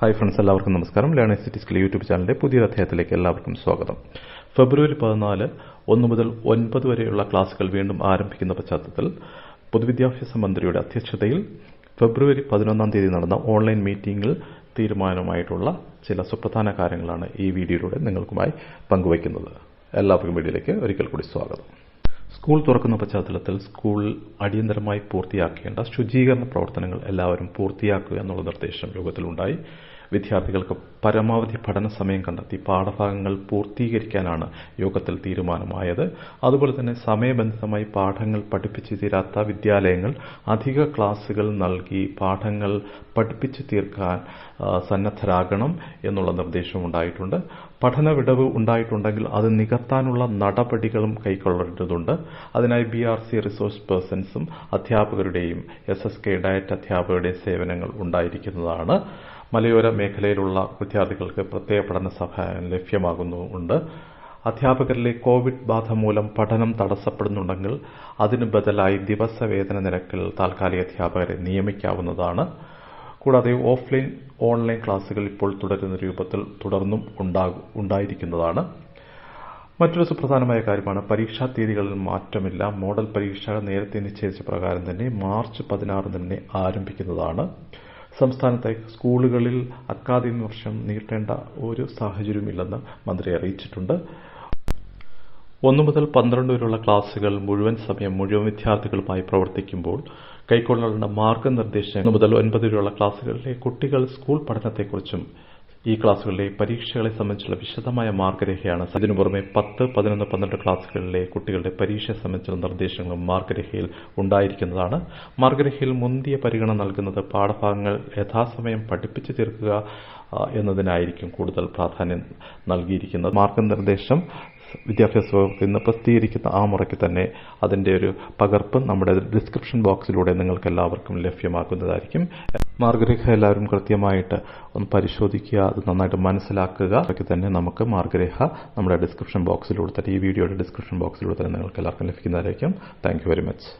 Hi friends എല്ലാവർക്കും നമസ്കാരം. Learners city skill YouTube ചാനലിന്റെ പുതിയൊരു അധ്യായത്തിലേക്ക് എല്ലാവർക്കും സ്വാഗതം. ഫെബ്രുവരി പതിനാല് ഒന്ന് മുതൽ ഒൻപത് വരെയുള്ള ക്ലാസുകൾ വീണ്ടും ആരംഭിക്കുന്ന പശ്ചാത്തലത്തിൽ പൊതുവിദ്യാഭ്യാസ മന്ത്രിയുടെ അധ്യക്ഷതയിൽ ഫെബ്രുവരി പതിനൊന്നാം തീയതി നടന്ന ഓൺലൈൻ മീറ്റിംഗിൽ തീരുമാനമായിട്ടുള്ള ചില സുപ്രധാന കാര്യങ്ങളാണ് ഈ വീഡിയോയിലൂടെ നിങ്ങൾക്കുമായി പങ്കുവയ്ക്കുന്നത്. എല്ലാവർക്കും വീഡിയോയിലേക്ക് ഒരിക്കൽ കൂടി സ്വാഗതം. സ്കൂൾ തുറക്കുന്ന പശ്ചാത്തലത്തിൽ സ്കൂൾ അടിയന്തരമായി പൂർത്തിയാക്കേണ്ട ശുചീകരണ പ്രവർത്തനങ്ങൾ എല്ലാവരും പൂർത്തിയാക്കുക എന്നുള്ള നിർദ്ദേശം യോഗത്തിലുണ്ടായി. വിദ്യാർത്ഥികൾക്ക് പരമാവധി പഠന സമയം കണ്ടെത്തി പാഠഭാഗങ്ങൾ പൂർത്തീകരിക്കാനാണ് യോഗത്തിൽ തീരുമാനമായത്. അതുപോലെ തന്നെ സമയബന്ധിതമായി പാഠങ്ങൾ പഠിപ്പിച്ചു തീരാത്ത വിദ്യാലയങ്ങൾ അധിക ക്ലാസുകൾ നൽകി പാഠങ്ങൾ പഠിപ്പിച്ചു തീർക്കാൻ സന്നദ്ധരാകണം എന്നുള്ള നിർദ്ദേശവും ഉണ്ടായിട്ടുണ്ട്. പഠന വിടവ് ഉണ്ടായിട്ടുണ്ടെങ്കിൽ അത് നികത്താനുള്ള നടപടികളും കൈക്കൊള്ളേണ്ടതുണ്ട്. അതിനായി ബി ആർ സി റിസോഴ്സ് പേഴ്സൺസും അധ്യാപകരുടെയും എസ് എസ് കെ ഡയറ്റ് അധ്യാപകരുടെയും സേവനങ്ങൾ ഉണ്ടായിരിക്കുന്നതാണ്. മലയോര മേഖലയിലുള്ള വിദ്യാർത്ഥികൾക്ക് പ്രത്യേക പഠന സഹായം ലഭ്യമാകുന്നുണ്ട് അധ്യാപകരിലെ കോവിഡ് ബാധ മൂലം പഠനം തടസ്സപ്പെടുന്നുണ്ടെങ്കിൽ അതിന് ബദലായി ദിവസവേതന നിരക്കിൽ താൽക്കാലിക അധ്യാപകരെ നിയമിക്കാവുന്നതാണ്. കൂടാതെ ഓഫ്ലൈൻ ഓൺലൈൻ ക്ലാസുകൾ ഇപ്പോൾ തുടരുന്ന രൂപത്തിൽ തുടർന്നും ഉണ്ടായിരിക്കുന്നതാണ്. മറ്റൊരു സുപ്രധാനമായ കാര്യമാണ് പരീക്ഷാ തീയതികളിൽ മാറ്റമില്ല. മോഡൽ പരീക്ഷ നേരത്തെ നിശ്ചയിച്ച പ്രകാരം തന്നെ മാർച്ച് പതിനാറ് തന്നെ ആരംഭിക്കുന്നതാണ്. സംസ്ഥാനത്തെ സ്കൂളുകളിൽ അക്കാദമി വർഷം നീട്ടേണ്ട ഒരു സാഹചര്യമില്ലെന്ന് മന്ത്രി അറിയിച്ചിട്ടുണ്ട്. ഒന്നു മുതൽ പന്ത്രണ്ട് വരെയുള്ള ക്ലാസുകൾ മുഴുവൻ സമയം മുഴുവൻ വിദ്യാർത്ഥികളുമായി പ്രവർത്തിക്കുമ്പോൾ കൈക്കൊള്ളേണ്ട മാർഗനിർദ്ദേശങ്ങൾ മുതൽ ഒൻപത് വരെയുള്ള ക്ലാസുകളിലെ കുട്ടികൾ സ്കൂൾ പഠനത്തെക്കുറിച്ചും ഈ ക്ലാസ്സുകളിലെ പരീക്ഷകളെ സംബന്ധിച്ചുള്ള വിശദമായ മാർഗരേഖയാണ് ഇതിനു പുറമെ പത്ത് പതിനൊന്ന് പന്ത്രണ്ട് ക്ലാസ്സുകളിലെ കുട്ടികളുടെ പരീക്ഷയെ സംബന്ധിച്ചുള്ള നിർദ്ദേശങ്ങളും മാർഗരേഖയിൽ ഉണ്ടായിരിക്കുന്നതാണ്. മാർഗരേഖയിൽ മുന്തിയ പരിഗണന നൽകുന്നത് പാഠഭാഗങ്ങൾ യഥാസമയം പഠിപ്പിച്ചു തീർക്കുക എന്നതിനായിരിക്കും കൂടുതൽ പ്രാധാന്യം നൽകിയിരിക്കുന്നത്. മാർഗനിർദ്ദേശം വിദ്യാഭ്യാസ വകുപ്പിൽ നിന്ന് പ്രസിദ്ധീകരിക്കുന്ന ആ മുറയ്ക്ക് തന്നെ അതിന്റെ ഒരു പകർപ്പ് നമ്മുടെ ഡിസ്ക്രിപ്ഷൻ ബോക്സിലൂടെ നിങ്ങൾക്ക് എല്ലാവർക്കും ലഭ്യമാക്കുന്നതായിരിക്കും. മാർഗരേഖ എല്ലാവരും കൃത്യമായിട്ട് ഒന്ന് പരിശോധിക്കുക അത് നന്നായിട്ട് മനസ്സിലാക്കുക. അതൊക്കെ തന്നെ നമുക്ക് മാർഗരേഖ നമ്മുടെ ഡിസ്ക്രിപ്ഷൻ ബോക്സിലൂടെ തന്നെ ഈ വീഡിയോയുടെ ഡിസ്ക്രിപ്ഷൻ ബോക്സിലൂടെ തന്നെ നിങ്ങൾക്ക് എല്ലാവർക്കും ലഭിക്കുന്നതായിരിക്കും താങ്ക് വെരി മച്ച്